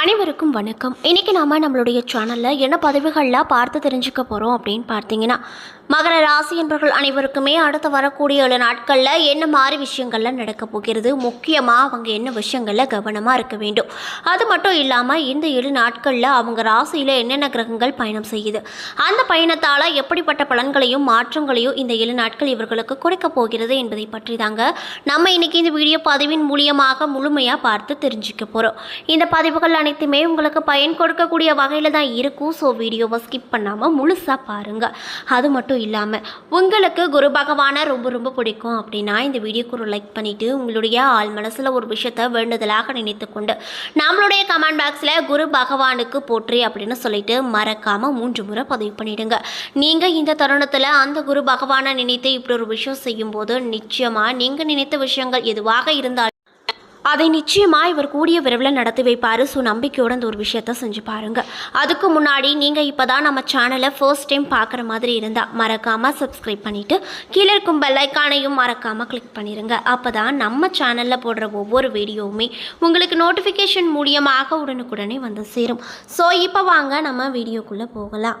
அனைவருக்கும் வணக்கம். இன்றைக்கி நாம் நம்மளுடைய சேனலில் என்ன பதிவுகள்லாம் பார்த்து தெரிஞ்சுக்க போகிறோம் அப்படின்னு பார்த்தீங்கன்னா மகர ராசி என்பவர்கள் அனைவருக்குமே அடுத்து வரக்கூடிய ஏழு நாட்களில் என்ன மாதிரி விஷயங்கள்லாம் நடக்க போகிறது? முக்கியமாக அவங்க என்ன விஷயங்களில் கவனமாக இருக்க வேண்டும்? அது மட்டும் இல்லாமல் இந்த ஏழு நாட்களில் அவங்க ராசியில் என்னென்ன கிரகங்கள் பயணம் செய்யுது? அந்த பயணத்தால் எப்படிப்பட்ட பலன்களையும் மாற்றங்களையும் இந்த ஏழு நாட்கள் இவர்களுக்கு கொடுக்க போகிறது என்பதை பற்றி தாங்க நம்ம இன்னைக்கு இந்த வீடியோ பதிவின் மூலியமாக முழுமையாக பார்த்து தெரிஞ்சுக்க போகிறோம் இந்த பதிவுகள் அனைத்துமே உங்களுக்கு பயன் கொடுக்கக்கூடிய வகையில் தான் இருக்கும். ஸோ வீடியோவை ஸ்கிப் பண்ணாமல் முழுசாக பாருங்கள் அது மட்டும் இல்லாமல் உங்களுக்கு குரு பகவானை ரொம்ப ரொம்ப பிடிக்கும் அப்படின்னா இந்த வீடியோக்கு ஒரு லைக் பண்ணிவிட்டு உங்களுடைய ஆள் மனசில் ஒரு விஷயத்தை வேண்டுதலாக நினைத்து கொண்டு நம்மளுடைய கமெண்ட் பாக்ஸில் குரு பகவானுக்கு போற்றி அப்படின்னு சொல்லிட்டு மறக்காமல் மூன்று முறை பதிவு பண்ணிவிடுங்க நீங்கள் இந்த தருணத்தில் அந்த குரு பகவானை நினைத்து இப்படி ஒரு விஷயம் செய்யும்போது நிச்சயமாக நீங்கள் நினைத்த விஷயங்கள் எதுவாக இருந்தாலும் அதை நிச்சயமாக இவர் கூடிய விரைவில் நடத்தி வைப்பார். ஸோ நம்பிக்கையோட அந்த ஒரு விஷயத்த செஞ்சு பாருங்கள் அதுக்கு முன்னாடி நீங்கள் இப்போ தான் நம்ம சேனலை ஃபர்ஸ்ட் டைம் பார்க்குற மாதிரி இருந்தால் மறக்காமல் சப்ஸ்கிரைப் பண்ணிவிட்டு கீழே இருக்கும் பெல்லைக்கானையும் மறக்காமல் கிளிக் பண்ணிடுங்க அப்போ தான் நம்ம சேனலில் போடுற ஒவ்வொரு வீடியோவுமே உங்களுக்கு நோட்டிஃபிகேஷன் மூலியமாக உடனுக்குடனே வந்து சேரும். ஸோ இப்போ வாங்க நம்ம வீடியோக்குள்ளே போகலாம்.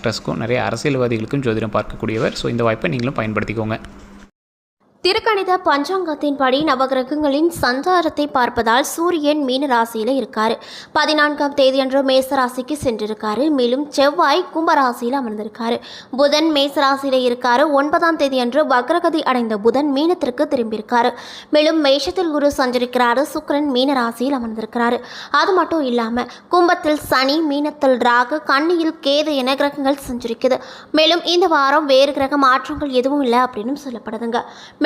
ஆக்ட்ரஸ்க்கும் நிறைய அரசியல்வாதிகளுக்கும் ஜோதிடம் பார்க்கக்கூடியவர். ஸோ இந்த வாய்ப்பை நீங்களும் பயன்படுத்திக்கோங்க. திருக்கணித பஞ்சாங்கத்தின்படி நவகிரகங்களின் சஞ்சாரத்தை பார்ப்பதால் சூரியன் மீன ராசியில் இருக்காரு. பதினான்காம் தேதியன்று மேசராசிக்கு சென்றிருக்காரு. மேலும் செவ்வாய் கும்பராசியில் அமர்ந்திருக்காரு. புதன் மேசராசியில் இருக்காரு. ஒன்பதாம் தேதியன்று வக்ரகதி அடைந்த புதன் மீனத்திற்கு திரும்பியிருக்காரு. மேலும் மேஷத்தில் குரு சஞ்சரிக்கிறாரு. சுக்கரன் மீன ராசியில் அமர்ந்திருக்கிறாரு. அது மட்டும் இல்லாமல் கும்பத்தில் சனி மீனத்தில் ராகு கண்ணியில் கேது என கிரகங்கள் சஞ்சரிக்குது. மேலும் இந்த வாரம் வேறு கிரக மாற்றங்கள் எதுவும் இல்லை அப்படின்னு சொல்லப்படுதுங்க.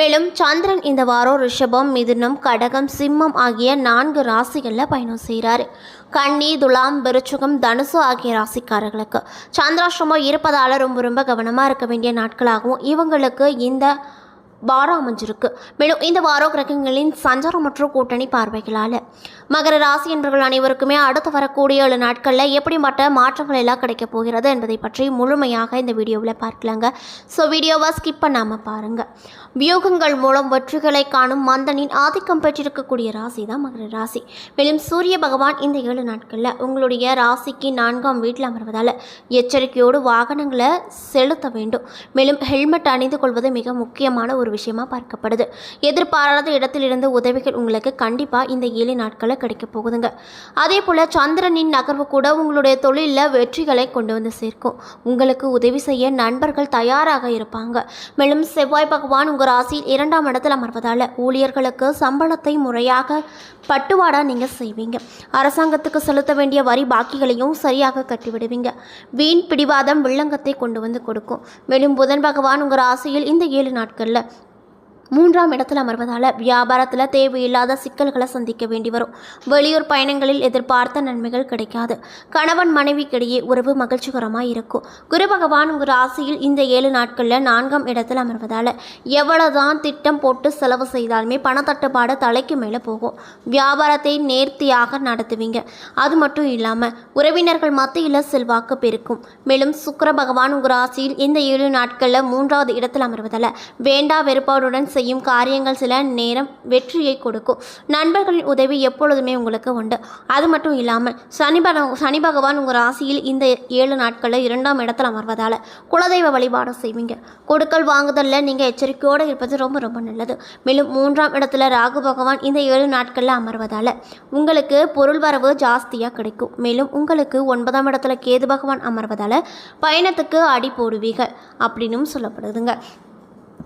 மேலும் சந்திரன் இந்த வாரம் ரிஷபம் மிதுனம் கடகம் சிம்மம் ஆகிய நான்கு ராசிகளில் பயணம் செய்கிறார் கன்னி துலாம் விருச்சுகம் தனுசு ஆகிய ராசிக்காரர்களுக்கு சந்திராசிரமம் இருப்பதால் ரொம்ப ரொம்ப கவனமாக இருக்க வேண்டிய நாட்களாகவும் இவங்களுக்கு இந்த வாரம் அமைஞ்சிருக்கு. மேலும் இந்த வாரம் கிரகங்களின் சஞ்சாரம் மற்றும் கூட்டணி பார்வைகளால் மகர ராசி என்பவர்கள் அனைவருக்குமே அடுத்து வரக்கூடிய ஏழு நாட்களில் எப்படிப்பட்ட மாற்றங்கள் எல்லாம் கிடைக்கப் போகிறது என்பதை பற்றி முழுமையாக இந்த வீடியோவில் பார்க்கலாங்க. ஸோ வீடியோவை ஸ்கிப் பண்ணாமல் பாருங்கள் வியூகங்கள் மூலம் வெற்றிகளை காணும் மந்தனின் ஆதிக்கம் பெற்றிருக்கக்கூடிய ராசி தான் மகர ராசி. மேலும் சூரிய பகவான் இந்த ஏழு நாட்களில் உங்களுடைய ராசிக்கு நான்காம் வீட்டில் அமர்வதால் எச்சரிக்கையோடு வாகனங்களை செலுத்த வேண்டும். மேலும் ஹெல்மெட் அணிந்து கொள்வது மிக முக்கியமான ஒரு விஷயமாக பார்க்கப்படுது. எதிர்பாராத இடத்திலிருந்து உதவிகள் உங்களுக்கு கண்டிப்பாக இந்த ஏழு நாட்களில் கிடைக்க போகுதுங்க. அதே போல் சந்திரனின் நகர்வு கூட உங்களுடைய தொழிலில் வெற்றிகளை கொண்டு வந்து சேர்க்கும். உங்களுக்கு உதவி செய்ய நண்பர்கள் தயாராக இருப்பாங்க. மேலும் செவ்வாய் பகவான் உங்கள் ராசியில் இரண்டாம் இடத்தில் அமர்வதால் ஊழியர்களுக்கு சம்பளத்தை முறையாக பட்டுவாடா நீங்கள் செய்வீங்க. அரசாங்கத்துக்கு செலுத்த வேண்டிய வரி பாக்கிகளையும் சரியாக கட்டிவிடுவீங்க. வீண் பிடிவாதம் வில்லங்கத்தை கொண்டு வந்து கொடுக்கும். மேலும் புதன் பகவான் உங்கள் ராசியில் இந்த ஏழு நாட்களில் மூன்றாம் இடத்தில் அமர்வதால் வியாபாரத்தில் தேவையில்லாத சிக்கல்களை சந்திக்க வேண்டி வரும். வெளியூர் பயணங்களில் எதிர்பார்த்த நன்மைகள் கிடைக்காது. கணவன் மனைவிக்கிடையே உறவு மகிழ்ச்சிகரமாக இருக்கும். குரு பகவான் உங்கள் ராசியில் இந்த ஏழு நாட்களில் நான்காம் இடத்தில் அமர்வதால் எவ்வளவுதான் திட்டம் போட்டு செலவு செய்தாலுமே பணத்தட்டுப்பாடு தலைக்கு மேலே போகும். வியாபாரத்தை நேர்த்தியாக நடத்துவீங்க. அது மட்டும் இல்லாமல் உறவினர்கள் மத்தியில் செல்வாக்கு பெருக்கும். மேலும் சுக்கர பகவான் உங்கள் ராசியில் இந்த ஏழு நாட்களில் மூன்றாவது இடத்தில் அமர்வதால் வேண்டா வெறுப்பாடுடன் செய்யும் காரியங்கள் சில நேரம் வெற்றியை கொடுக்கும். நண்பர்களின் உதவி எப்பொழுதுமே உங்களுக்கு உண்டு. அது மட்டும் இல்லாமல் சனி பக சனி பகவான் உங்கள் ராசியில் இந்த ஏழு நாட்களில் இரண்டாம் இடத்தில் அமர்வதால் குலதெய்வ வழிபாடு செய்வீங்க. கொடுக்கல் வாங்குதலில் நீங்கள் எச்சரிக்கையோடு இருப்பது ரொம்ப ரொம்ப நல்லது. மேலும் மூன்றாம் இடத்துல ராகு பகவான் இந்த ஏழு நாட்களில் அமர்வதால் உங்களுக்கு பொருள் வரவு ஜாஸ்தியாக கிடைக்கும். மேலும் உங்களுக்கு ஒன்பதாம் இடத்துல கேது பகவான் அமர்வதால் பயணத்துக்கு அடி போடுவீங்க அப்படின்னும் சொல்லப்படுதுங்க.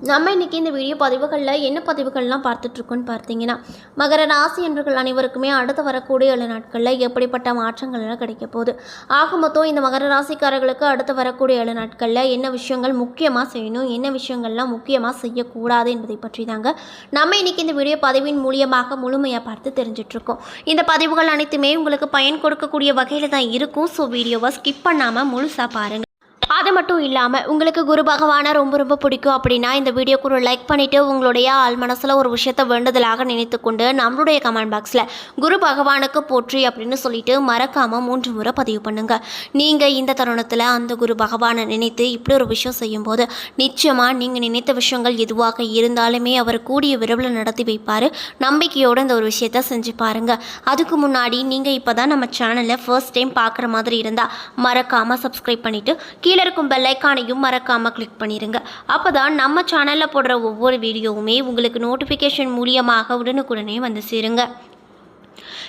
நம்ம இன்றைக்கி இந்த வீடியோ பதிவுகளில் என்ன பதிவுகள்லாம் பார்த்துட்ருக்கோன்னு பார்த்தீங்கன்னா மகர ராசி என்பர்கள் அனைவருக்குமே அடுத்து வரக்கூடிய ஏழு நாட்களில் எப்படிப்பட்ட மாற்றங்கள்லாம் கிடைக்க போகுது? ஆக மொத்தம் இந்த மகர ராசிக்காரர்களுக்கு அடுத்து வரக்கூடிய ஏழு நாட்களில் என்ன விஷயங்கள் முக்கியமாக செய்யணும் என்ன விஷயங்கள்லாம் முக்கியமாக செய்யக்கூடாது என்பதை பற்றி தாங்க நம்ம இன்றைக்கி இந்த வீடியோ பதிவின் மூலியமாக முழுமையாக பார்த்து தெரிஞ்சிட்ருக்கோம். இந்த பதிவுகள் அனைத்துமே உங்களுக்கு பயன் கொடுக்கக்கூடிய வகையில் தான் இருக்கும். ஸோ வீடியோவை ஸ்கிப் பண்ணாமல் முழுசாக பாருங்கள் அது மட்டும் இல்லாமல் உங்களுக்கு குரு பகவானை ரொம்ப ரொம்ப பிடிக்கும் அப்படின்னா இந்த வீடியோக்கு ஒரு லைக் பண்ணிவிட்டு உங்களுடைய ஆள் மனசில் ஒரு விஷயத்தை வேண்டுதலாக நினைத்து கொண்டு நம்மளுடைய கமெண்ட் பாக்ஸில் குரு பகவானுக்கு போற்றி அப்படின்னு சொல்லிட்டு மறக்காமல் மூன்று முறை பதிவு பண்ணுங்கள் நீங்கள் இந்த தருணத்தில் அந்த குரு பகவானை நினைத்து இப்படி ஒரு விஷயம் செய்யும்போது நிச்சயமாக நீங்கள் நினைத்த விஷயங்கள் எதுவாக இருந்தாலுமே அவர் கூடிய விரைவில் நடத்தி வைப்பார். நம்பிக்கையோடு இந்த ஒரு விஷயத்த செஞ்சு பாருங்கள் அதுக்கு முன்னாடி நீங்கள் இப்போ தான் நம்ம சேனலை ஃபர்ஸ்ட் டைம் பார்க்குற மாதிரி இருந்தால் மறக்காமல் சப்ஸ்கிரைப் பண்ணிவிட்டு கீழே இருக்கும் பெல் ஐக்கானையும் மறக்காமல் கிளிக் பண்ணிடுங்க அப்போ தான் நம்ம சேனலில் போடுற ஒவ்வொரு வீடியோவுமே உங்களுக்கு நோட்டிஃபிகேஷன் மூலியமாக உடனுக்குடனே வந்து சேருங்க.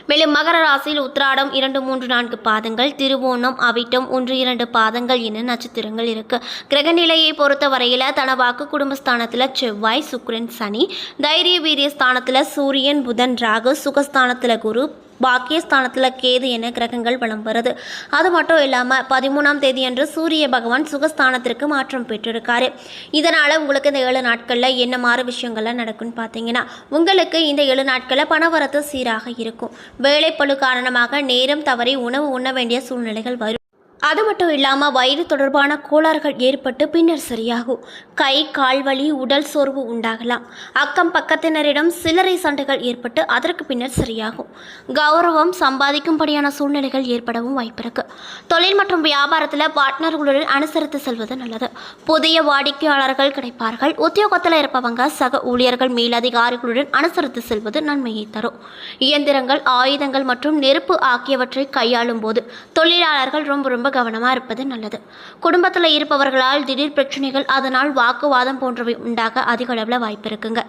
மேலும் மகர ராசியில் உத்திராடம் இரண்டு மூன்று நான்கு பாதங்கள் திருவோணம் அவிட்டம் ஒன்று இரண்டு பாதங்கள் என நட்சத்திரங்கள் இருக்கு. கிரகநிலையை பொறுத்த வரையில் தனவாக்கு குடும்பஸ்தானத்தில் செவ்வாய் சுக்ரன் சனி தைரிய வீரிய ஸ்தானத்தில் சூரியன் புதன் ராகு சுகஸ்தானத்தில் குரு பாக்கியஸ்தானத்தில் கேது என கிரகங்கள் வலம் வருது. அது மட்டும் இல்லாமல் பதிமூணாம் தேதி அன்று சூரிய பகவான் சுகஸ்தானத்திற்கு மாற்றம் பெற்றிருக்காரு. இதனால் உங்களுக்கு இந்த ஏழு நாட்களில் என்ன மாறு விஷயங்கள்லாம் நடக்கும்னு பார்த்தீங்கன்னா உங்களுக்கு இந்த ஏழு நாட்களில் பணவரத்து சீராக இருக்கும். வேலைப்பளு காரணமாக நேரம் தவறி உணவு உண்ண வேண்டிய சூழ்நிலைகள் வரும். அது மட்டும் இல்லாமல் வயிறு தொடர்பான கோளாறுகள் ஏற்பட்டு பின்னர் சரியாகும். கை கால் வலி உடல் சோர்வு உண்டாகலாம். அக்கம் பக்கத்தினரிடம் சில்லறை சண்டைகள் ஏற்பட்டு அதற்கு பின்னர் சரியாகும். கௌரவம் சம்பாதிக்கும்படியான சூழ்நிலைகள் ஏற்படவும் வாய்ப்பிருக்கு. தொழில் மற்றும் வியாபாரத்தில் பார்ட்னர்களுடன் அனுசரித்து செல்வது நல்லது. புதிய வாடிக்கையாளர்கள் கிடைப்பார்கள். உத்தியோகத்தில் இருப்பவங்க சக ஊழியர்கள் மேலதிகாரிகளுடன் அனுசரித்து செல்வது நன்மையை தரும். இயந்திரங்கள் ஆயுதங்கள் மற்றும் நெருப்பு ஆகியவற்றை கையாளும் போது தொழிலாளர்கள் ரொம்ப ரொம்ப கவனமாக இருப்பது நல்லது. குடும்பத்தில் இருப்பவர்களால் திடீர் பிரச்சனைகள் அதனால் வாக்குவாதம் போன்றவை உண்டாக அதிக அளவில் வாய்ப்பு இருக்குங்க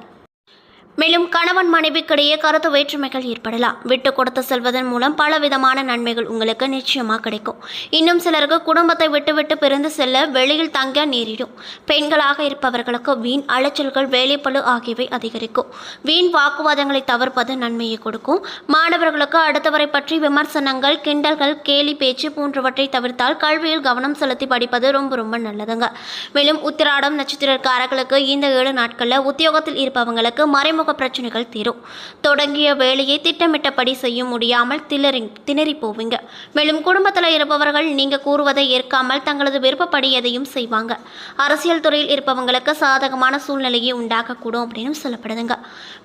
மேலும் கணவன் மனைவிக்கிடையே கருத்து வேற்றுமைகள் ஏற்படலாம். விட்டு கொடுத்து செல்வதன் மூலம் பல விதமான நன்மைகள் உங்களுக்கு நிச்சயமாக கிடைக்கும். இன்னும் சிலருக்கு குடும்பத்தை விட்டு விட்டு பிரிந்து செல்ல வெளியில் தங்க நேரிடும். பெண்களாக இருப்பவர்களுக்கு வீண் அலைச்சல்கள் வேலைப்பழு ஆகியவை அதிகரிக்கும். வீண் வாக்குவாதங்களை தவிர்ப்பது நன்மையை கொடுக்கும். மாணவர்களுக்கு அடுத்தவரை பற்றி விமர்சனங்கள் கிண்டல்கள் கேலி பேச்சு போன்றவற்றை தவிர்த்தால் கல்வியில் கவனம் செலுத்தி படிப்பது ரொம்ப ரொம்ப நல்லதுங்க. மேலும் உத்திராடம் நட்சத்திரக்காரர்களுக்கு இந்த ஏழு நாட்களில் உத்தியோகத்தில் இருப்பவங்களுக்கு மறைமுக பிரச்சனைகள் தீரும். தொடங்கிய வேலையை திட்டமிட்டபடி செய்ய முடியாமல் திணறி திணறி போவீங்க. மேலும் குடும்பத்தில் இருப்பவர்கள் நீங்கள் கூறுவதை ஏற்காமல் தங்களது விருப்பப்படி எதையும் செய்வாங்க. அரசியல் துறையில் இருப்பவங்களுக்கு சாதகமான சூழ்நிலையை உண்டாகக்கூடும் அப்படின்னு சொல்லப்படுதுங்க.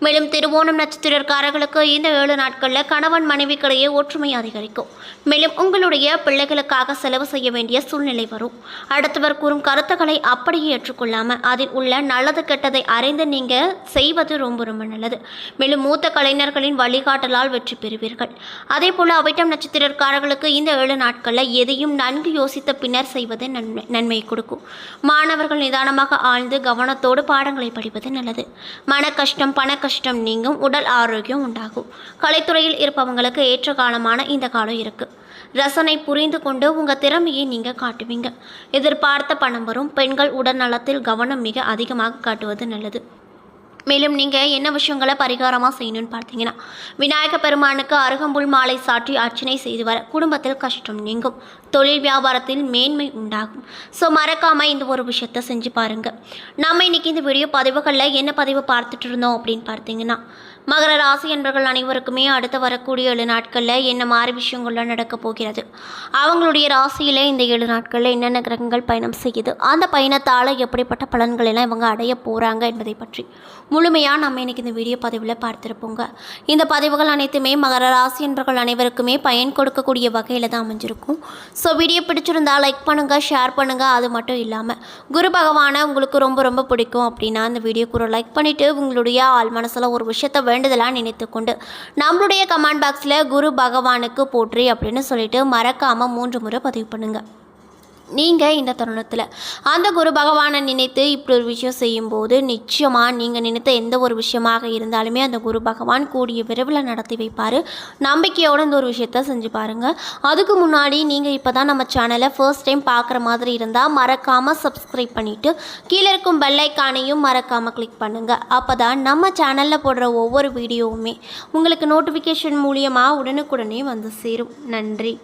மேலும் திருவோணம் நட்சத்திரக்காரர்களுக்கு இந்த ஏழு நாட்களில் கணவன் மனைவிக்கிடையே ஒற்றுமை அதிகரிக்கும். மேலும் உங்களுடைய பிள்ளைகளுக்காக செலவு செய்ய வேண்டிய சூழ்நிலை வரும். அடுத்தவர் கூறும் கருத்துக்களை அப்படியே ஏற்றுக்கொள்ளாமல் அதில் உள்ள நல்லது கெட்டதை அறிந்து நீங்கள் செய்வது ரொம்ப ரொம்ப நல்லது. மேலும் மூத்த கலைஞர்களின் வழிகாட்டலால் வெற்றி பெறுவீர்கள். அதே போல் அவைட்டம் நட்சத்திரக்காரர்களுக்கு இந்த ஏழு நாட்களில் எதையும் நன்கு யோசித்த பின்னர் செய்வது நன்மை நன்மை கொடுக்கும். மாணவர்கள் நிதானமாக ஆழ்ந்து கவனத்தோடு பாடங்களை படிப்பது நல்லது. மன கஷ்டம் பண கஷ்டம் நீங்கும் உடல் ஆரோக்கியம் உண்டாகும். கலைத்துறையில் இருப்பவங்களுக்கு ஏற்ற காலமான இந்த காலம் இருக்குது ரசனை புரிந்து கொண்டு உங்கள் திறமையை நீங்கள் காட்டுவீங்க. எதிர்பார்த்த பணம் வரும். பெண்கள் உடல் நலத்தில் கவனம் மிக அதிகமாக காட்டுவது நல்லது. மேலும் நீங்கள் என்ன விஷயங்களை பரிகாரமாக செய்யணும்னு பார்த்தீங்கன்னா விநாயக பெருமானுக்கு அருகம்புல் மாலை சாற்றி அர்ச்சனை செய்து வர குடும்பத்தில் கஷ்டம் நீங்கும். தொழில் வியாபாரத்தில் மேன்மை உண்டாகும். ஸோ மறக்காமல் இந்த ஒரு விஷயத்த செஞ்சு பாருங்கள் நம்ம இன்னைக்கு இந்த வீடியோ பதிவுகளில் என்ன பதிவு பார்த்துட்டு இருந்தோம் அப்படின்னு பார்த்தீங்கன்னா மகர ராசி என்பவர்கள் அனைவருக்குமே அடுத்து வரக்கூடிய ஏழு நாட்களில் என்ன மாறி விஷயங்கள்லாம் நடக்க போகிறது? அவங்களுடைய ராசியில் இந்த ஏழு நாட்களில் என்னென்ன கிரகங்கள் பயணம் செய்யுது? அந்த பயணத்தால் எப்படிப்பட்ட பலன்கள் எல்லாம் இவங்க அடைய போகிறாங்க என்பதை பற்றி முழுமையாக நம்ம இன்றைக்கி இந்த வீடியோ பதிவில் பார்த்துருப்போங்க. இந்த பதிவுகள் அனைத்துமே மகர ராசி என்பவர்கள் அனைவருக்குமே பயன் கொடுக்கக்கூடிய வகையில் தான் அமைஞ்சிருக்கும். ஸோ வீடியோ பிடிச்சிருந்தா லைக் பண்ணுங்கள் ஷேர் பண்ணுங்கள் அது மட்டும் இல்லாமல் குரு பகவானை உங்களுக்கு ரொம்ப ரொம்ப பிடிக்கும் அப்படின்னா அந்த வீடியோக்கு ஒரு லைக் பண்ணிவிட்டு உங்களுடைய ஆள் மனசில் ஒரு விஷயத்தை வேண்டுதலாக நினைத்து கொண்டு நம்மளுடைய கமெண்ட் பாக்ஸில் குரு பகவானுக்கு போற்றி அப்படின்னு சொல்லிட்டு மறக்காமல் மூன்று முறை பதிவு பண்ணுங்கள் நீங்கள் இந்த தருணத்தில் அந்த குரு பகவானை நினைத்து இப்படி ஒரு விஷயம் செய்யும்போது நிச்சயமாக நீங்கள் நினைத்த எந்த ஒரு விஷயமாக இருந்தாலுமே அந்த குரு பகவான் கூடிய விரைவில் நடத்தி வைப்பார். நம்பிக்கையோடு இந்த ஒரு விஷயத்த செஞ்சு பாருங்கள் அதுக்கு முன்னாடி நீங்கள் இப்போ தான் நம்ம சேனலை ஃபர்ஸ்ட் டைம் பார்க்குற மாதிரி இருந்தால் மறக்காமல் சப்ஸ்கிரைப் பண்ணிவிட்டு கீழே இருக்கும் பெல்லைக்கானையும் மறக்காமல் கிளிக் பண்ணுங்கள் அப்போ தான் நம்ம சேனலில் போடுற ஒவ்வொரு வீடியோவுமே உங்களுக்கு நோட்டிஃபிகேஷன் மூலியமாக உடனுக்குடனே வந்து சேரும். நன்றி.